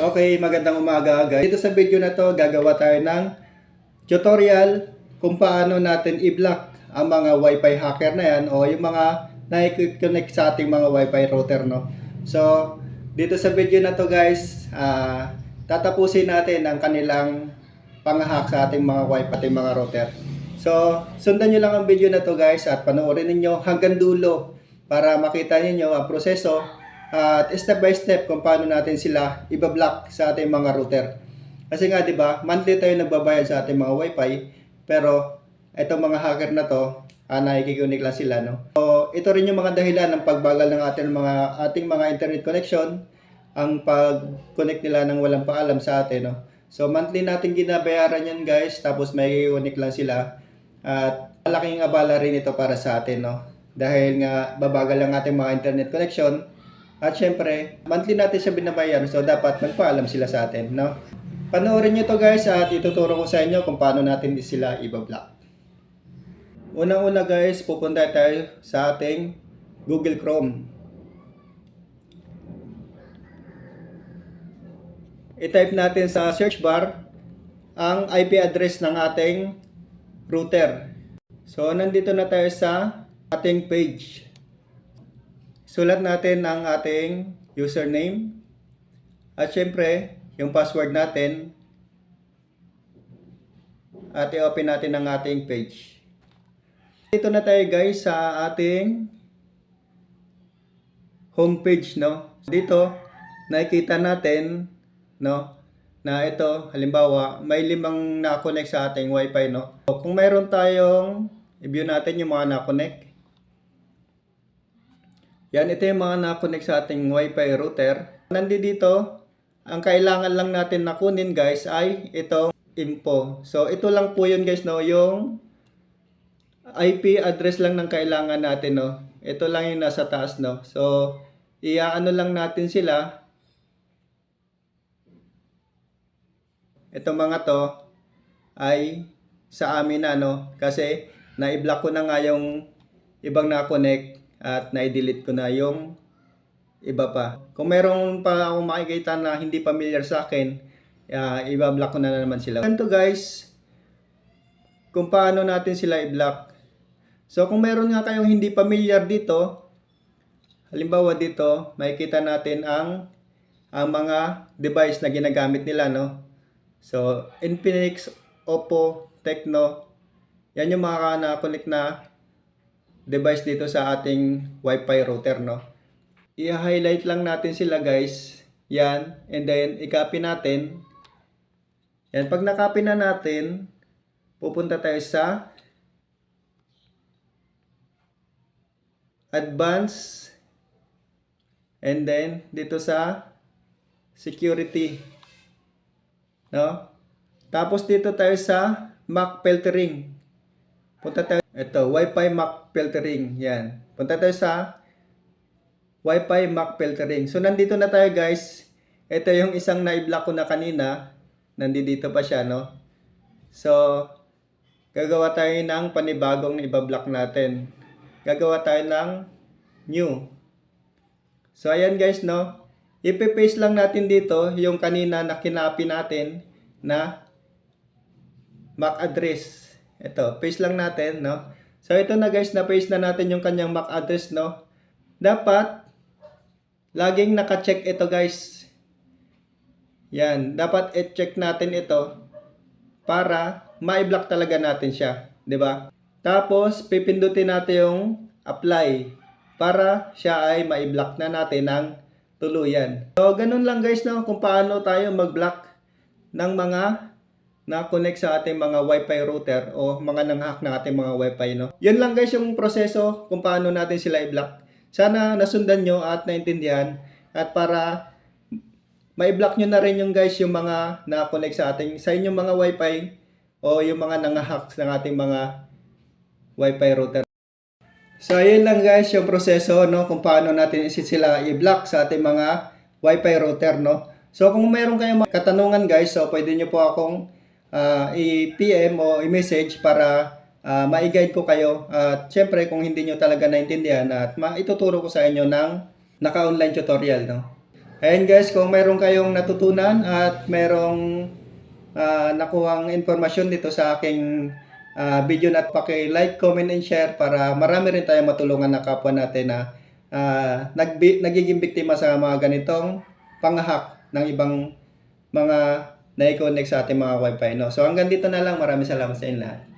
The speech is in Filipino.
Okay, magandang umaga guys. Dito sa video na to, gagawa tayo ng tutorial kung paano natin i-block ang mga wifi hacker na yan o yung mga na-connect sa ating mga wifi router no. So, dito sa video na to guys, ah, tatapusin natin ang kanilang pang-hack sa ating mga wifi ating mga router. So, sundan nyo lang ang video na to guys at panoorin ninyo hanggang dulo para makita ninyo ang proseso at step by step kung paano natin sila ibablock sa ating mga router. Kasi nga 'di ba, monthly tayo nagbabayad sa ating mga wifi, pero itong mga hacker na to, ah, nakikikunik lang sila, no? So, ito rin yung mga dahilan ng pagbagal ng ating mga ating mga internet connection, ang pag-connect nila ng walang paalam sa atin, no? So, monthly natin ginabayaran yan, guys, tapos may connect lang sila. At malaking abala rin ito para sa atin, no? Dahil nga babagal ang ating mga internet connection, at syempre, monthly natin siya binabayaran, so dapat magpaalam sila sa atin, no? Panoorin nyo to guys at ituturo ko sa inyo kung paano natin sila ibablock. Unang-una guys, pupunta tayo sa ating Google Chrome. I-type natin sa search bar ang IP address ng ating router. So, nandito na tayo sa ating page. Sulat natin ang ating username. At syempre, yung password natin. At i-open natin ang ating page. Dito na tayo guys sa ating homepage, no? Dito, nakikita natin, no? Na ito, halimbawa, may limang na-connect sa ating wifi, no? So, kung mayroon tayong, i-view natin yung mga na-connect. Yan, ito yung mga na-connect sa ating wifi router. Nandito dito, ang kailangan lang natin na kunin guys ay itong info. So, ito lang po yun guys, no? Yung IP address lang ng kailangan natin, no? Ito lang yung nasa taas, no? So, iaano lang natin sila. Ito mga to ay sa amin na, no? Kasi, na-block ko na nga yung ibang na-connect at na-delete ko na yung iba pa. Kung meron pa akong makikita na hindi familiar sa akin, uh, iba-block ko na, na naman sila. Ganito guys, kung paano natin sila i-block. So kung meron nga kayong hindi familiar dito, halimbawa dito, makikita natin ang ang mga device na ginagamit nila, no? So, Infinix, Oppo, Tecno, yan yung mga na-connect na device dito sa ating Wi-Fi router, no? I-highlight lang natin sila, guys. Yan. And then, i-copy natin. Yan. Pag na-copy na natin, pupunta tayo sa advance and then dito sa security no tapos dito tayo sa MAC filtering punta tayo ito Wi-Fi MAC filtering yan punta tayo sa Wi-Fi MAC filtering so nandito na tayo guys ito yung isang na-block ko na kanina nandito pa siya no so gagawa tayo ng panibagong ibablock natin gagawa tayo ng new. So, ayan guys, no? Ipe-paste lang natin dito yung kanina na kinapi natin na MAC address. Ito, paste lang natin, no? So, ito na guys, na-paste na natin yung kanyang MAC address, no? Dapat, laging naka-check ito guys. Yan, dapat i-check natin ito para ma-block talaga natin siya, 'di ba? Tapos, pipindutin natin yung apply para siya ay ma-block na natin ng tuluyan. So, ganun lang guys no, kung paano tayo mag-block ng mga na-connect sa ating mga wifi router o mga nang-hack na ating mga wifi. No? Yun lang guys yung proseso kung paano natin sila i-block. Sana nasundan nyo at naintindihan at para ma-block nyo na rin yung guys yung mga na-connect sa ating sa inyong mga wifi o yung mga nang-hack ng ating mga Wi-Fi router. So, ayun lang guys yung proseso, no, kung paano natin sila i-block sa ating mga Wi-Fi router, no. So, kung mayroon kayong katanungan guys, so pwede nyo po akong uh, i-PM o i-message para uh, ma-guide ko kayo. At syempre, kung hindi nyo talaga naintindihan at maituturo ko sa inyo ng naka-online tutorial, no. Ayan guys, kung mayroon kayong natutunan at mayroong ah, nakuhang informasyon dito sa aking ah, video na paki-like, comment, and share para marami rin tayong matulungan na kapwa natin na ah, nagbi- nagiging biktima sa mga ganitong pangahak ng ibang mga na-connect sa ating mga wifi. No? So hanggang dito na lang. Maraming salamat sa inyo lahat.